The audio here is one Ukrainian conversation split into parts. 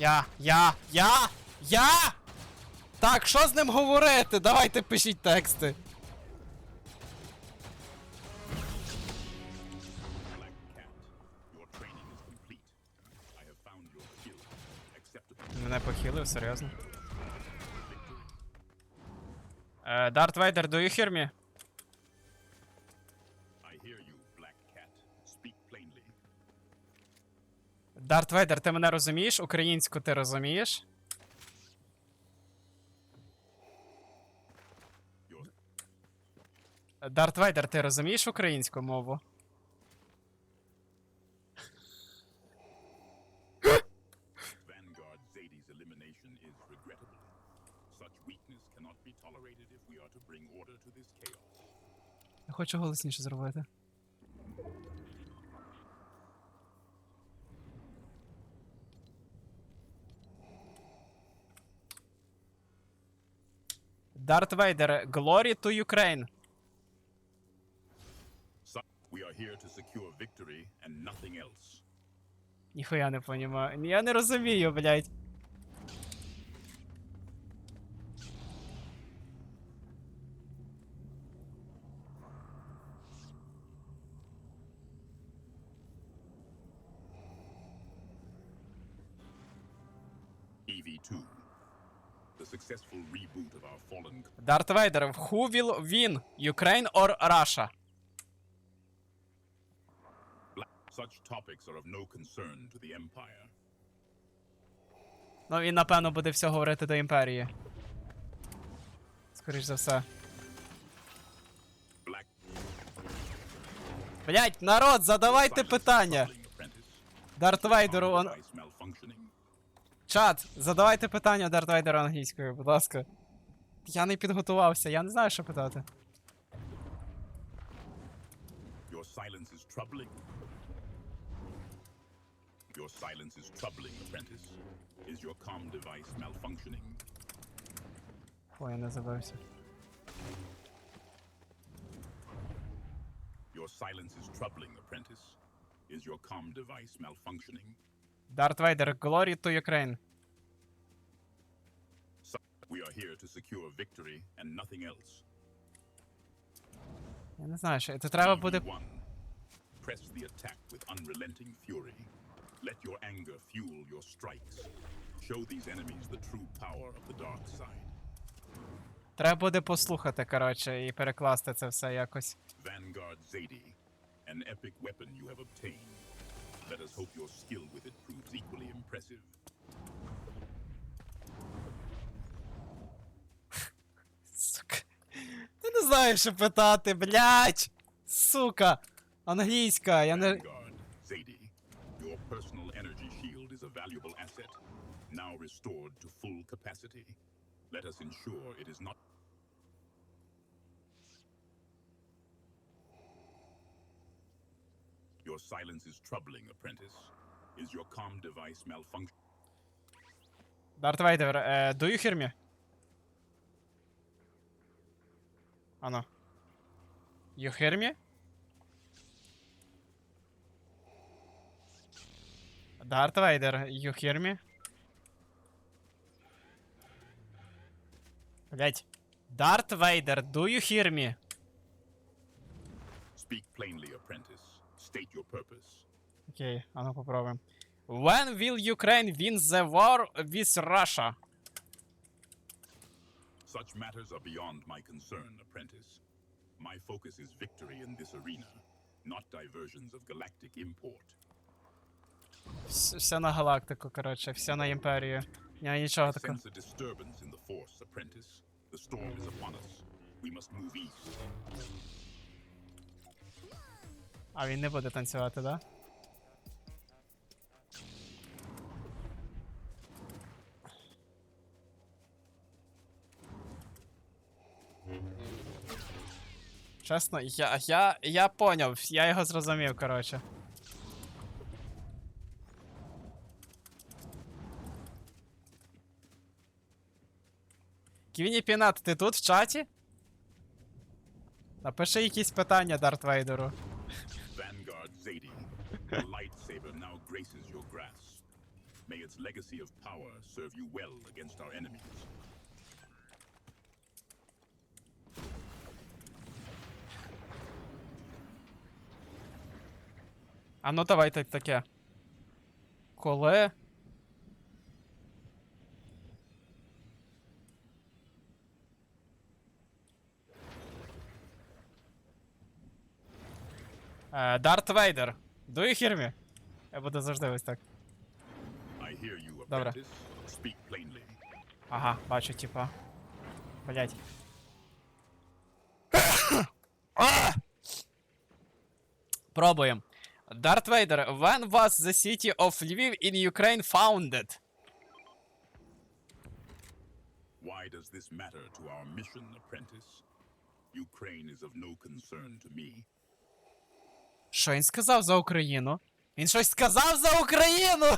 Я, я, я, я! Так, що з ним говорити? Давайте пишіть тексти. Мене похилив, серйозно. Е, Дарт Вейдер, do you hear me? Дарт Вейдер, ти мене розумієш? Українську ти розумієш? Дарт Вейдер, ти розумієш українську мову? Zadie's elimination is regrettable. Such weakness cannot be tolerated if we are to bring order to this chaos. Я хочу голосніше зробити. Дарт Вейдер, glory to Ukraine. We are here to secure victory and nothing else. Ніхуя не понімаю. Я не розумію, блядь. EV2. The successful reboot of our fallen c- Дарт Вейдер, who will win? Ukraine or Russia? Such topics are of no concern to the Empire. Ну, він, напевно, буде все говорити до імперії. Скоріш за все. Блять, народ, задавайте питання. Дарт Вейдеру, он... Чат, задавайте питання Дарт Вейдеру англійською, будь ласка. Я не підготувався, я не знаю, що питати. Your silence is troubling. Your silence is troubling, apprentice. Is your comm device malfunctioning? Ой, я не забався. Your silence is troubling, apprentice. Is your comm device malfunctioning? Дарт Вейдер, glory to Ukraine. We are here to secure victory and nothing else. Я не знаю, що. Це треба буде. Press the attack with unrelenting fury. Let your anger fuel your strikes. Show these enemies the true power of the dark side. Треба буде послухати, коротше, і перекласти це все якось. Vanguard Zadie, an epic weapon you have obtained. Let us hope your skill with it proves equally impressive. Сука. Я не знаю, що питати, блять! Сука! Англійська, я не. Vanguard Zadie, your personal energy shield is a valuable asset, now restored to full capacity. Let us ensure it is not. silence is troubling, apprentice. Is your comm device malfunction? Дарт Вейдер, е, do you hear me? Ано. You hear me? Дарт Вейдер, you hear me? Блять. Дарт Вейдер, do you hear me? Speak plainly, apprentice. State your purpose. Окей, а ну попробуем. When will Ukraine win the war with Russia? Such matters are beyond my concern, apprentice. My focus is victory in this arena, not diversions of galactic import. Вс- Все на галактику, коротше, все на імперію. Я нічого такого. Sense a disturbance in the force, apprentice. The storm is upon us. We must move east. А він не буде танцювати, да? Чесно, я, я, я поняв, я його зрозумів, коротше. Ківіні Пінат, ти тут в чаті? Напиши якісь питання Дарт Вейдеру. Vanguard Zadie, the lightsaber now graces your grasp. May its legacy of power serve you well against our enemies. А ну давайте таке. Коли. Е, Дарт Вейдер. Do you hear me? Я буду завжди ось так. Добре. Ага, бачу, типа. Блять. Пробуємо. Дарт Вейдер, when was the city of Lviv in Ukraine founded? Why does this matter to our mission, apprentice? Ukraine is of no concern to me. Що він сказав за Україну? Він щось сказав за Україну!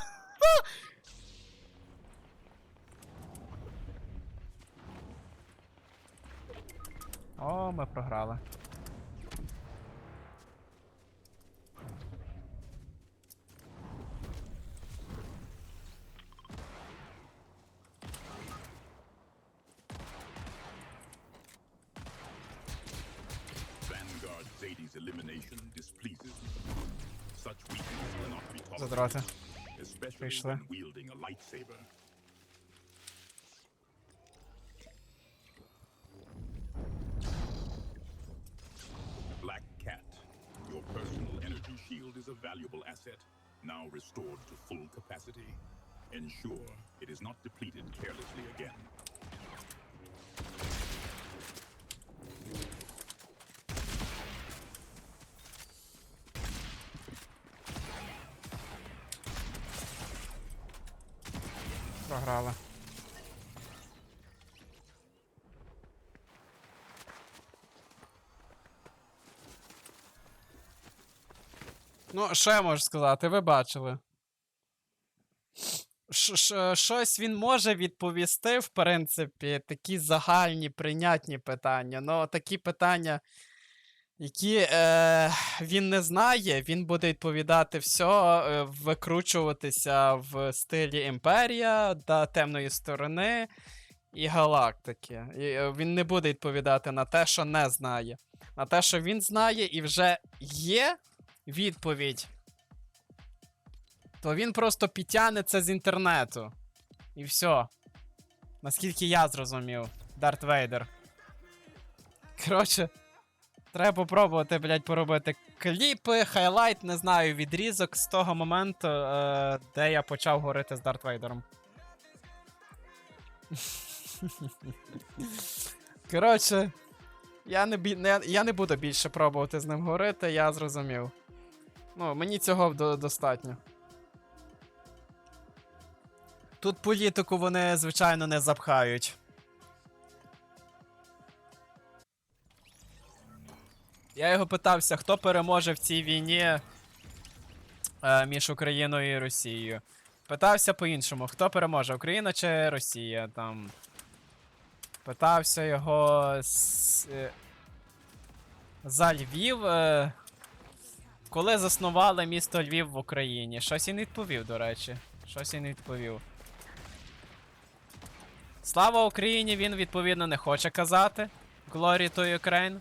О, ми програли. A lightsaber. Black Cat, your personal energy shield is a valuable asset, now restored to full capacity. Ensure it is not depleted carelessly again. Програли. Ну, я можу сказати? Ви бачили. Щось він може відповісти, в принципі, такі загальні, прийнятні питання. Ну, такі питання, які е, він не знає, він буде відповідати все, е, викручуватися в стилі Імперія та темної сторони і галактики. І, е, він не буде відповідати на те, що не знає. На те, що він знає, і вже є відповідь. То він просто підтягне це з інтернету. І все. Наскільки я зрозумів, Дарт Вейдер. Коротше, треба попробувати, блядь, поробити кліпи, хайлайт, не знаю, відрізок з того моменту, е, де я почав говорити з Дарт Вейдером. Коротше, я не, не, я не буду більше пробувати з ним говорити, я зрозумів. Ну, мені цього до- достатньо. Тут політику вони, звичайно, не запхають. Я його питався, хто переможе в цій війні е, між Україною і Росією. Питався по-іншому, хто переможе, Україна чи Росія там. Питався його з, е, за Львів. Е, коли заснували місто Львів в Україні. Щось він відповів, до речі. Щось він відповів. Слава Україні! Він відповідно не хоче казати. Glory to Ukraine.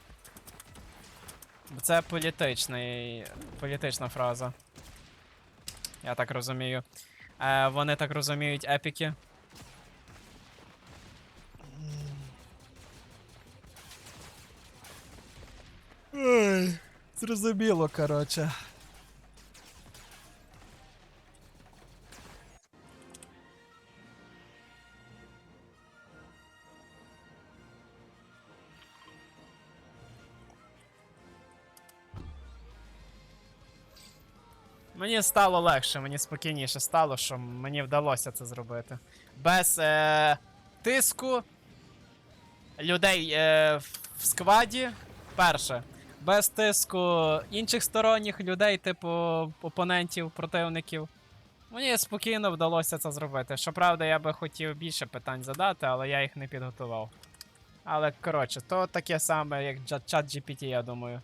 Це політичний, політична фраза. Я так розумію. Е, вони так розуміють епіки. Ой, зрозуміло, коротше. Мені стало легше, мені спокійніше стало, що мені вдалося це зробити. Без е, тиску людей е, в- скваді. Перше. Без тиску інших сторонніх людей, типу опонентів, противників. Мені спокійно вдалося це зробити. Щоправда, я би хотів більше питань задати, але я їх не підготував. Але коротше, то таке саме, як чат GPT, я думаю.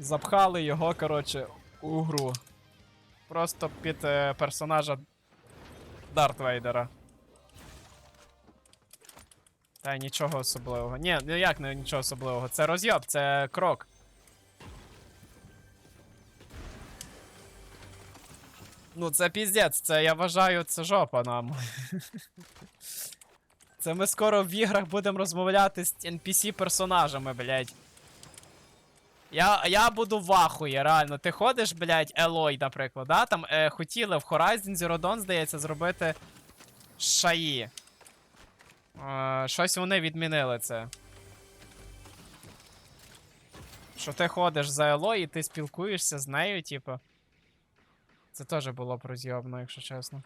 Запхали його, коротше, у гру. Просто під е, персонажа Дарт Вейдера. Та нічого особливого. Ні, ну як не нічого особливого. Це розйоб, це крок. Ну, це піздець, це я вважаю, це жопа нам. Це ми скоро в іграх будемо розмовляти з NPC-персонажами, блядь. Я, я буду в ахуї, реально. Ти ходиш, блядь, Елой, наприклад, да? Там е, хотіли в Horizon Zero Dawn, здається, зробити шаї. Е, щось вони відмінили це. Що ти ходиш за Елой і ти спілкуєшся з нею, типу. Це теж було б розйобно, якщо чесно.